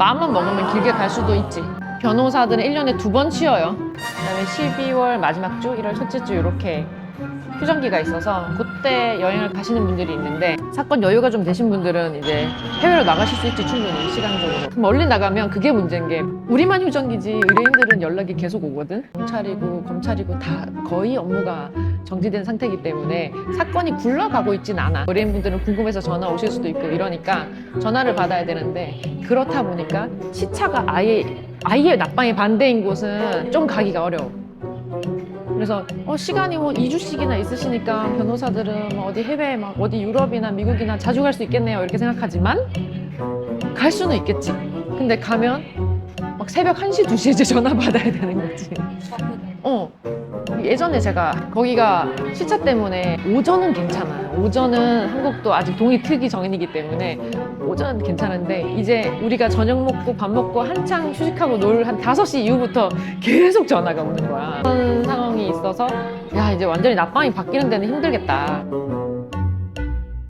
마음만 먹으면 길게 갈 수도 있지. 변호사들은 1년에 두 번 쉬어요. 그다음에 12월 마지막 주, 1월 첫째 주 이렇게 휴전기가 있어서 그때 여행을 가시는 분들이 있는데 사건 여유가 좀 되신 분들은 이제 해외로 나가실 수 있지 충분히 시간적으로 멀리 나가면 그게 문제인 게 우리만 휴전기지 의뢰인들은 연락이 계속 오거든 경찰이고 검찰이고 다 거의 업무가 정지된 상태이기 때문에 사건이 굴러가고 있진 않아. 의뢰인분들은 궁금해서 전화 오실 수도 있고 이러니까 전화를 받아야 되는데 그렇다 보니까 시차가 아예 아예 낮방의 반대인 곳은 좀 가기가 어려워. 그래서 어, 시간이 뭐 2주씩이나 있으시니까 변호사들은 뭐 어디 해외 막 어디 유럽이나 미국이나 자주 갈 수 있겠네요. 이렇게 생각하지만 갈 수는 있겠지. 근데 가면 막 새벽 1시 2시에 이제 전화 받아야 되는 거지 어 예전에 제가 거기가 시차 때문에 오전은 괜찮아요 오전은 한국도 아직 동이 트기 전이기 때문에 오전은 괜찮은데 이제 우리가 저녁 먹고 밥 먹고 한창 휴식하고 놀 한 5시 이후부터 계속 전화가 오는 거야. 그런 상황이 있어서 야 이제 완전히 낮방이 바뀌는 데는 힘들겠다.